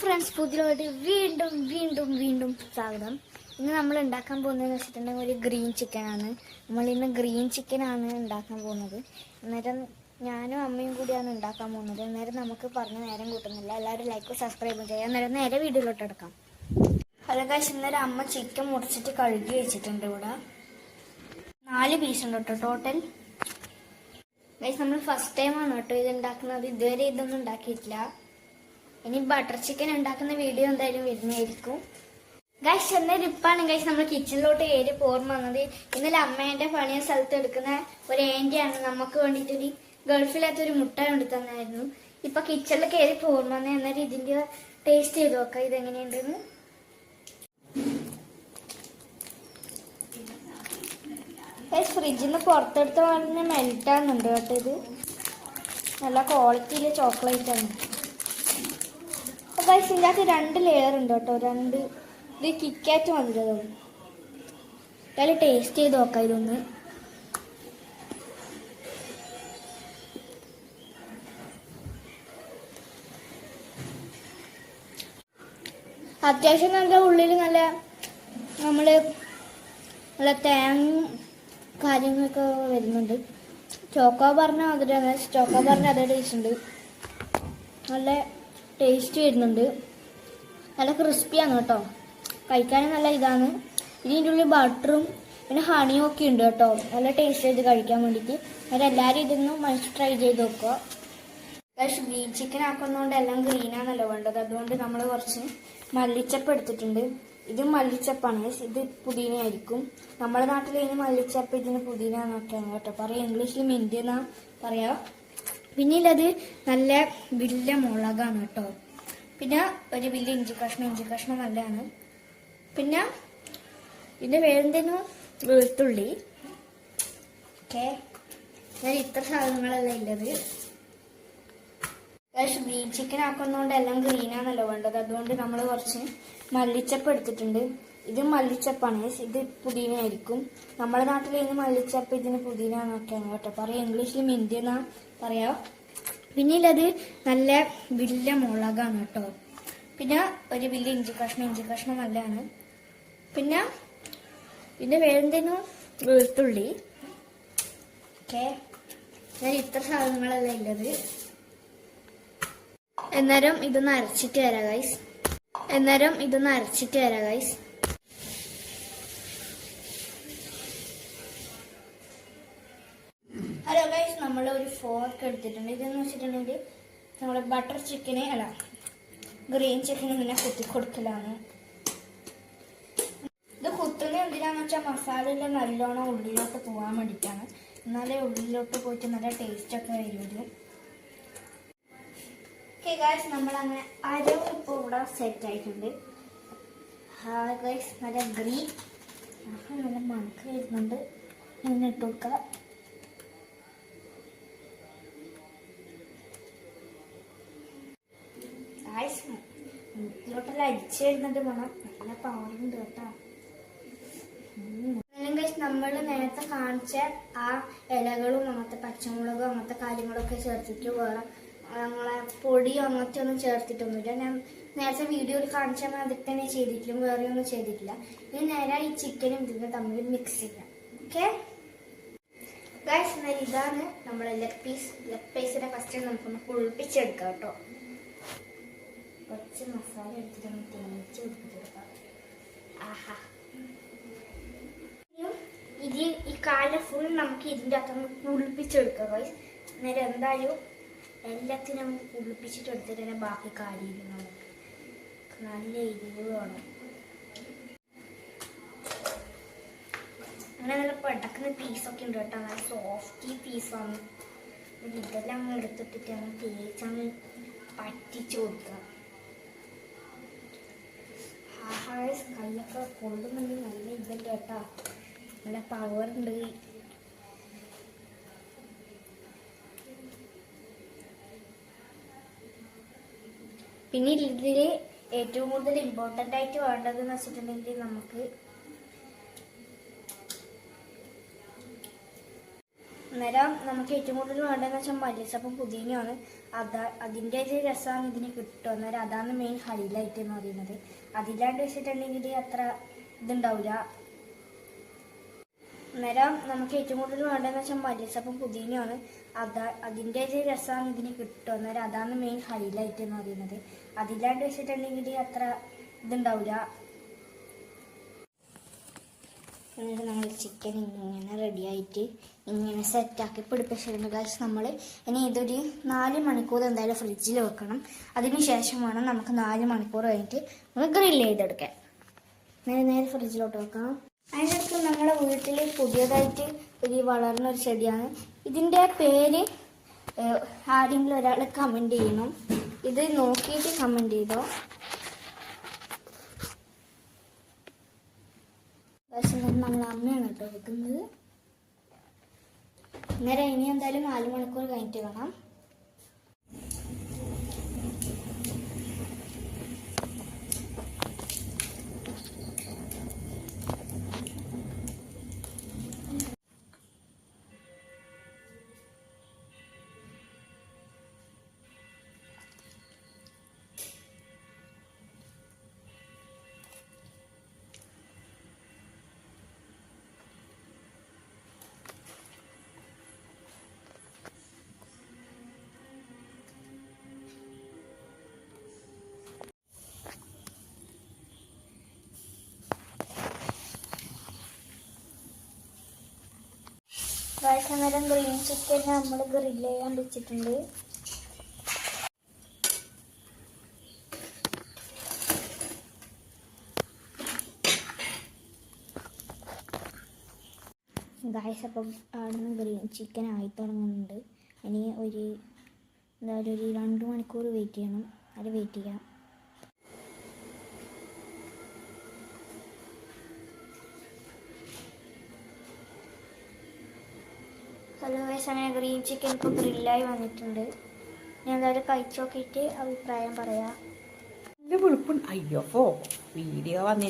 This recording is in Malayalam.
ഫ്രണ്ട്സ് പുതിയതായിട്ട് വീണ്ടും വീണ്ടും വീണ്ടും സ്വാഗതം. ഇന്ന് നമ്മൾ ഉണ്ടാക്കാൻ പോകുന്നതെന്ന് വെച്ചിട്ടുണ്ടെങ്കിൽ ഒരു ഗ്രീൻ ചിക്കനാണ് നമ്മൾ ഇന്ന് ഗ്രീൻ ചിക്കനാണ് ഉണ്ടാക്കാൻ പോകുന്നത്. അന്നേരം ഞാനും അമ്മയും കൂടിയാണ് ഉണ്ടാക്കാൻ പോകുന്നത്. അന്നേരം നമുക്ക് പറഞ്ഞ നേരം കൂട്ടുന്നില്ല. എല്ലാവരും ലൈക്കും സബ്സ്ക്രൈബും ചെയ്യാം അന്നേരം നേരെ വീഡിയോയിലോട്ട് എടുക്കാം ഹലോ കാശ് ഇന്നേരം അമ്മ ചിക്കൻ മുറിച്ചിട്ട് കഴുകി വെച്ചിട്ടുണ്ട് ഇവിടെ. നാല് പീസ് ഉണ്ട് കേട്ടോ ടോട്ടൽ നമ്മൾ ഫസ്റ്റ് ടൈമാണ് കേട്ടോ ഇത് ഉണ്ടാക്കുന്നത്. ഇതുവരെ ഇതൊന്നും ഉണ്ടാക്കിയിട്ടില്ല. ഇനി ബട്ടർ ചിക്കൻ ഉണ്ടാക്കുന്ന വീഡിയോ എന്തായാലും വരുന്നതായിരിക്കും. ഗൈസ് എന്നൊരു ഇപ്പാണ്. ഗൈസ് നമ്മൾ കിച്ചണിലോട്ട് കയറി പോർമ്മ വന്നത്. ഇന്നലെ അമ്മേന്റെ പണിയ സ്ഥലത്ത് എടുക്കുന്ന ഒരു ഏന്റിയാണ് നമുക്ക് വേണ്ടിയിട്ടൊരു ഗൾഫിലത്തെ ഒരു മുട്ട കൊണ്ട് തന്നായിരുന്നു. ഇപ്പൊ കിച്ചണിൽ കയറി പോർമ്മ വന്നത് എന്നാലും ഇതിന്റെ ടേസ്റ്റ് ചെയ്ത് നോക്കാം. ഇതെങ്ങനെയുണ്ടെന്ന്. ഫ്രിഡ്ജിൽ നിന്ന് പുറത്തെടുത്ത് പറഞ്ഞ് മെൽറ്റ് ആകുന്നുണ്ട് കേട്ടോ ഇത്. നല്ല ക്വാളിറ്റിയിലെ ചോക്ലേറ്റ് ആണ്. ഗൈസ് അകത്ത് രണ്ട് ലെയർ ഉണ്ട് കേട്ടോ രണ്ട് ഇത് കിക്കാറ്റ് മതിലതാണ് നല്ല ടേസ്റ്റ് ചെയ്ത് നോക്കാം ഇതൊന്ന്. അത്യാവശ്യം നല്ല ഉള്ളിൽ നല്ല നമ്മൾ നല്ല തേങ്ങ കാര്യങ്ങളൊക്കെ വരുന്നുണ്ട്. ചോക്കോ പറഞ്ഞ അതിന്റെ ചോക്കോ പറഞ്ഞ അതേ ടേസ്റ്റ് ഉണ്ട്. നല്ല ടേസ്റ്റ് വരുന്നുണ്ട്. നല്ല ക്രിസ്പിയാണ് കേട്ടോ. കഴിക്കാനും നല്ല ഇതാണ്. ഇനി ഇതിന്റെ ഉള്ളിൽ ബട്ടറും പിന്നെ ഹണിയും ഒക്കെ ഉണ്ട് കേട്ടോ. നല്ല ടേസ്റ്റ് ചെയ്ത് കഴിക്കാൻ വേണ്ടിയിട്ട്. അത് എല്ലാവരും ഇതൊന്ന് മനസ്സിൽ ട്രൈ ചെയ്ത് നോക്കുക. പക്ഷേ ഗ്രീൻ ചിക്കൻ ആക്കുന്നതുകൊണ്ട് എല്ലാം ഗ്രീനാണല്ലോ വേണ്ടത്. അതുകൊണ്ട് നമ്മൾ കുറച്ച് മല്ലിച്ചപ്പ് എടുത്തിട്ടുണ്ട്. ഇത് മല്ലിച്ചപ്പാണ്. ഇത് ഇത് പുതിനയായിരിക്കും. നമ്മുടെ നാട്ടിൽ ഇതിന് മല്ലിച്ചപ്പ് ഇതിന് പുതിന എന്നൊക്കെയാണ് കേട്ടോ. പറയാം ഇംഗ്ലീഷിൽ മിന്തി എന്നാ പറയാ. പിന്നീടത് നല്ല വലിയ മുളകാണ് കേട്ടോ. പിന്നെ ഒരു വലിയ ഇഞ്ചി കഷ്ണം ഇഞ്ചി കഷ്ണം നല്ലതാണ്. പിന്നെ പിന്നെ വേറെന്തേനും? വെളുത്തുള്ളി. ഓക്കെ. ഞാൻ ഇത്ര സാധനങ്ങളല്ല ഉള്ളത് ഗ്രീൻ ചിക്കൻ ആക്കുന്നതുകൊണ്ട് എല്ലാം ഗ്രീനാണല്ലോ വേണ്ടത്. അതുകൊണ്ട് നമ്മൾ കുറച്ച് മല്ലിച്ചപ്പ് എടുത്തിട്ടുണ്ട്. ഇത് മല്ലിച്ചപ്പാണ്. ഇത് ഇത് പുതിനയായിരിക്കും. നമ്മുടെ നാട്ടിൽ ഇതിന് മല്ലിച്ചപ്പ് ഇതിന് പുതിന എന്നൊക്കെയാണ് കേട്ടോ. പറയാം ഇംഗ്ലീഷിൽ മിന്തി എന്നാ പറയാ. പിന്നീടത് നല്ല വലിയ മുളകാണ് കേട്ടോ. പിന്നെ ഒരു വലിയ ഇഞ്ചി കഷ്ണം ഇഞ്ചി കഷ്ണം നല്ലതാണ്. പിന്നെ പിന്നെ വേറെന്തേനും വെളുത്തുള്ളി. ഓക്കെ. ഞാൻ ഇത്ര സാധനങ്ങളല്ല ഉള്ളത്. എന്നേരം ഇതൊന്ന് അരച്ചിട്ട് വരാം ഗൈസ് എന്നേരം ഇതൊന്ന് അരച്ചിട്ട് വരാം ഗൈസ് ഹലോ ഗൈസ് നമ്മൾ ഒരു ഫോർക്ക് എടുത്തിട്ടുണ്ട്. ഇതെന്ന് വെച്ചിട്ടുണ്ടെങ്കിൽ നമ്മൾ ബട്ടർ ചിക്കന് അല്ല ഗ്രീൻ ചിക്കൻ ഇങ്ങനെ കുത്തി കൊടുക്കലാണ്. ഇത് കുത്തുന്നത് എന്തിനാന്ന് വെച്ചാൽ മസാലയിൽ നല്ലോണം ഉള്ളിലോട്ട് പോകാൻ വേണ്ടിയിട്ടാണ് എന്നാലേ ഉള്ളിലോട്ട് പോയിട്ട് നല്ല ടേസ്റ്റ് ഒക്കെ വരുള്ളൂ ഓക്കെ ഗൈസ് നമ്മളങ്ങനെ അരവ് ഇപ്പോൾ ഇവിടെ സെറ്റ് ആയിട്ടുണ്ട്. ഹായ് ഗൈസ് നല്ല ഗ്രീൻ നല്ല മണക്ക് വരുന്നുണ്ട്. ഇങ്ങനെ ഇട്ട് ഗൈസ് മുട്ടിലോട്ടെല്ലാം അരിച്ചു വരുന്നുണ്ട് നല്ല പവറുണ്ട് കേട്ടോ. നമ്മൾ നേരത്തെ കാണിച്ച ആ ഇലകളും അങ്ങനത്തെ പച്ചമുളകും അങ്ങനത്തെ കാര്യങ്ങളൊക്കെ ചേർത്തിട്ട് വേറെ നമ്മളെ പൊടിയോ അങ്ങനത്തെ ഒന്നും ചേർത്തിട്ടൊന്നുമില്ല. ഞാൻ നേരത്തെ വീഡിയോയിൽ കാണിച്ച അതിൽ തന്നെ ചെയ്തിട്ടില്ല വേറെ ഒന്നും ചെയ്തിട്ടില്ല. ഇനി നേരെ ഈ ചിക്കനും ഇതിന് തമ്മിൽ മിക്സ് ചെയ്യാം. ഓക്കെ ഗൈസ് എന്നാൽ ഇതാണ് നമ്മുടെ ലെഗ് പീസ് ലെഗ് പീസിനെ ഫസ്റ്റ് നമുക്കൊന്ന് കുളിപ്പിച്ചെടുക്കാം കേട്ടോ. കുറച്ച് മസാല എടുത്തിട്ട് നമുക്ക് തേച്ച് കൊടുത്തിട്ടെടുക്കാം ആഹാ. ഇത് ഈ കാല ഫുൾ നമുക്ക് ഇതിന്റെ അകത്തൊന്ന് കുളിപ്പിച്ചെടുക്കാം വൈസ് അന്നേരം എന്തായാലും എല്ലാത്തിനും നമുക്ക് കുളിപ്പിച്ചിട്ട് എടുത്തിട്ട് തന്നെ ബാക്കി കാര്യം നമുക്ക് നല്ല എരിവ് വേണം. അങ്ങനെ നല്ല പടക്കുന്ന പീസൊക്കെ ഉണ്ട് കേട്ടോ. നല്ല സോഫ്റ്റി പീസാണ് ഇതെല്ലാം എടുത്തിട്ടിട്ട് അങ്ങ് തേച്ചങ്ങ് പറ്റിച്ചു കൊടുക്കുക കൈയൊക്കെ കൊള്ളുന്നുണ്ടെങ്കിൽ നല്ല ഇതുണ്ട് കേട്ടോ. നല്ല പവർ ഉണ്ട്. പിന്നെ ഇതിൽ ഏറ്റവും കൂടുതൽ ഇമ്പോർട്ടന്റ് ആയിട്ട് വേണ്ടതെന്ന് വെച്ചിട്ടുണ്ടെങ്കിൽ നമുക്ക് അന്നേരം നമുക്ക് ഏറ്റവും കൂടുതൽ വേണ്ടതെന്ന് വെച്ചാൽ മല്ലിച്ചപ്പം പുതിനയാണ്. അതാ അതിന്റെ ഒരു രസമാണ് ഇതിന് കിട്ടുക. അന്നേരം അതാണ് മെയിൻ ഹൈലൈറ്റ് എന്ന് പറയുന്നത്. അതില്ലാണ്ട് വെച്ചിട്ടുണ്ടെങ്കിൽ അത്ര ഇതുണ്ടാവില്ല. അന്നേരം നമുക്ക് ഏറ്റവും കൂടുതൽ വേണ്ടതെന്ന് വെച്ചാൽ മല്ലിച്ചപ്പം പുതിനയാണ്. അതാ അതിന്റെ ഒരു രസമാണ് ഇതിന് കിട്ടുക. അന്നേരം അതാണ് മെയിൻ ഹൈലൈറ്റ് എന്ന് പറയുന്നത്. അതില്ലാണ്ട് വെച്ചിട്ടുണ്ടെങ്കിൽ അത്ര ഇതുണ്ടാവില്ല. എന്നിട്ട് നമ്മൾ ചിക്കൻ ഇങ്ങനെ റെഡിയായിട്ട് ഇങ്ങനെ സെറ്റാക്കി പിടിപ്പിച്ചിട്ടുണ്ട്. ഗൈസ് നമ്മൾ ഇനി ഇതൊരു നാല് മണിക്കൂർ എന്തായാലും ഫ്രിഡ്ജിൽ വെക്കണം. അതിന് ശേഷം വേണം നമുക്ക് നാല് മണിക്കൂർ കഴിഞ്ഞിട്ട് നമുക്ക് ഗ്രില്ല് ചെയ്തെടുക്കാൻ. നേരെ നേരെ ഫ്രിഡ്ജിലോട്ട് വെക്കാം അതിനടുത്ത് നമ്മുടെ വീട്ടിൽ പുതിയതായിട്ട് ഒരു വളർന്ന ഒരു ചെടിയാണ്. ഇതിന്റെ പേര് ആരെങ്കിലും ഒരാൾ കമന്റ് ചെയ്യണം. ഇത് നോക്കിയിട്ട് കമന്റ് ചെയ്തോ? പക്ഷേ നമ്മൾ അമ്മയാണ് കേട്ടോ വെക്കുന്നത്. അന്നേരം ഇനി എന്തായാലും നാല് മണിക്കൂർ കഴിഞ്ഞിട്ട് വേണം. ഗായ്സ് നേരം ഗ്രീൻ ചിക്കൻ നമ്മൾ ഗ്രില്ല് ചെയ്യാൻ വെച്ചിട്ടുണ്ട് ഗായസ് അപ്പം അവിടുന്ന് ഗ്രീൻ ചിക്കൻ ആയി തുടങ്ങുന്നുണ്ട്. ഇനി ഒരു എന്തായാലും ഒരു രണ്ട് മണിക്കൂർ വെയിറ്റ് ചെയ്യണം. അത് വെയിറ്റ് ചെയ്യാം. ഹലോ അങ്ങനെ ഗ്രീൻ ചിക്കൻ ഇപ്പോൾ ഗ്രില്ലായി വന്നിട്ടുണ്ട്. ഞാൻ എന്തായാലും കഴിച്ചു നോക്കിയിട്ട് അഭിപ്രായം പറയാം. നല്ല വെളുപ്പുണ്ട് അയ്യോ വീഡിയോ വന്നി